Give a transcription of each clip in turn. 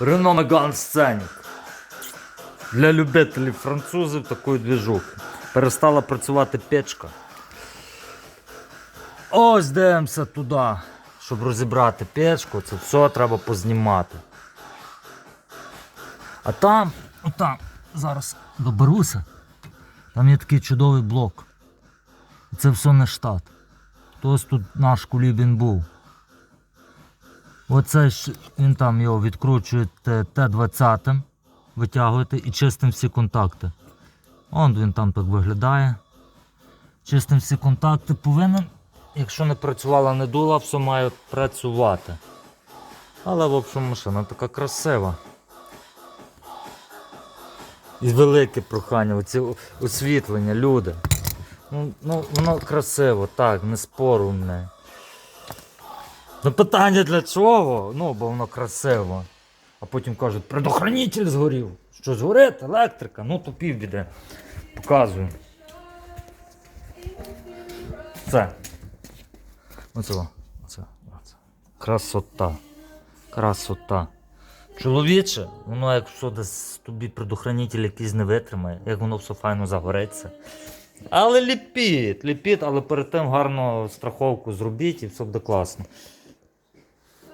Renault Megane Scenic. Для любителів французів такої двіжухи. Перестала працювати печка. Ось дивимося туди. Щоб розібрати печку, це все треба познімати. А там, отам, зараз доберуся. Там є такий чудовий блок. Це все не штат. Ось тут наш кулібін був. Оце ж він там його відкручуєте Т-20, витягуєте і чистим всі контакти. Он він там так виглядає. Чистим всі контакти повинен, якщо не працювала не дула, все має працювати. Але в общем машина така красива. І велике прохання, оці освітлення, люди. Ну, ну воно красиво, так, не спору не. Ну питання для чого? Ну, бо воно красиво. А потім кажуть, предохранитель згорів. Що згорить? Електрика, ну то півбіде. Показую. Це. Оце. Оце. Оце. Красота. Красота. Чоловіче, воно як що десь тобі предохранитель якийсь не витримає, як воно все файно загореться. Але ліпіть, ліпіть, але перед тим гарно страховку зробіть і все буде класно.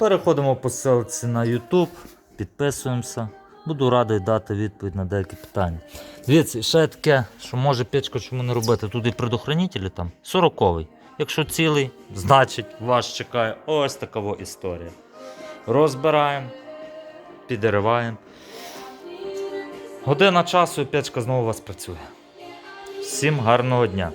Переходимо по ссылці на YouTube, підписуємося. Буду радий дати відповідь на деякі питання. Дивіться, ще таке, що може печка чому не робити. Тут і предохранителі там 40-й. Якщо цілий, значить вас чекає ось така історія. Розбираємо, підриваємо. Година часу і печка знову у вас працює. Всім гарного дня!